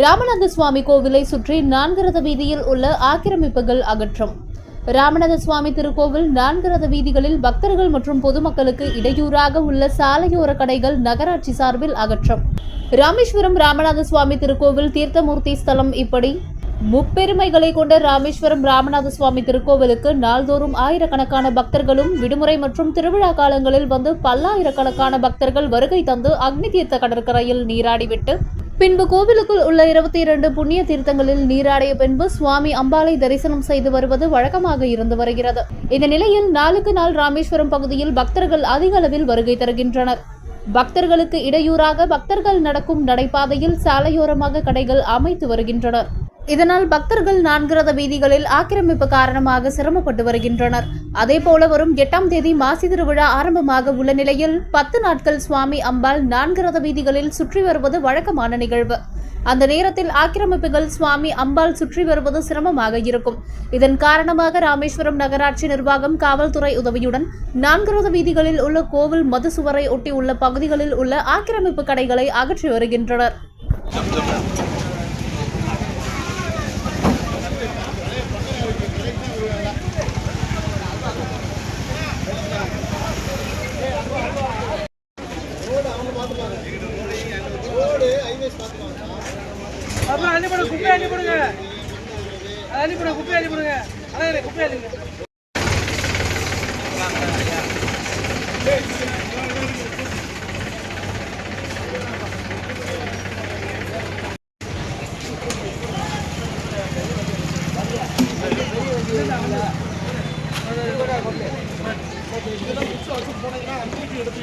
ராமநாத சுவாமி கோவிலை சுற்றி நான்கு ரத வீதியில் உள்ள ஆக்கிரமிப்புகள் அகற்றம். ராமநாத சுவாமி திருக்கோவில் நான்கு ரத வீதிகளில் பக்தர்கள் மற்றும் பொதுமக்களுக்கு இடையூறாக உள்ள சாலையோர கடைகள் நகராட்சி சார்பில் அகற்றம். ராமேஸ்வரம் ராமநாத சுவாமி திருக்கோவில் தீர்த்தமூர்த்தி ஸ்தலம் இப்படி. முப்பெருமைகளை கொண்ட ராமேஸ்வரம் ராமநாத சுவாமி திருக்கோவிலுக்கு நாள்தோறும் ஆயிரக்கணக்கான பக்தர்களும் விடுமுறை மற்றும் திருவிழா காலங்களில் வந்து பல்லாயிரக்கணக்கான பக்தர்கள் வருகை தந்து அக்னி தீர்த்த கடற்கரையில் நீராடிவிட்டு பின்பு கோவிலுக்குள் உள்ள இருபத்தி இரண்டு புண்ணிய தீர்த்தங்களில் நீராடிய பின்பு சுவாமி அம்பாளை தரிசனம் செய்து வருவது வழக்கமாக இருந்து வருகிறது. இந்த நிலையில் நாளுக்கு நாள் ராமேஸ்வரம் பகுதியில் பக்தர்கள் அதிக அளவில் வருகை தருகின்றனர். பக்தர்களுக்கு இடையூறாக பக்தர்கள் நடக்கும் நடைபாதையில் சாலையோரமாக கடைகள் அமைத்து வருகின்றனர். இதனால் பக்தர்கள் நான்கு ரத வீதிகளில் ஆக்கிரமிப்பு காரணமாக சிரமப்பட்டு வருகின்றனர். அதேபோல வரும் எட்டாம் தேதி மாசி திருவிழா ஆரம்பமாக உள்ள நிலையில் பத்து நாட்கள் சுவாமி அம்பாள் நான்கு ரத வீதிகளில் சுற்றி வருவது வழக்கமான நிகழ்வு. அந்த நேரத்தில் ஆக்கிரமிப்புகள் சுவாமி அம்பாள் சுற்றி வருவது சிரமமாக இருக்கும். இதன் காரணமாக ராமேஸ்வரம் நகராட்சி நிர்வாகம் காவல்துறை உதவியுடன் நான்கு ரத வீதிகளில் உள்ள கோவில் மது சுவரை ஒட்டி உள்ள பகுதிகளில் உள்ள ஆக்கிரமிப்பு கடைகளை அகற்றி வருகின்றனர். அனுப்பிடுங்க அனுப்பிடுங்க குப்பை அனுப்பிடுங்க அழகு குப்பை அனுப்பிடுங்க போனீங்கன்னா எடுத்து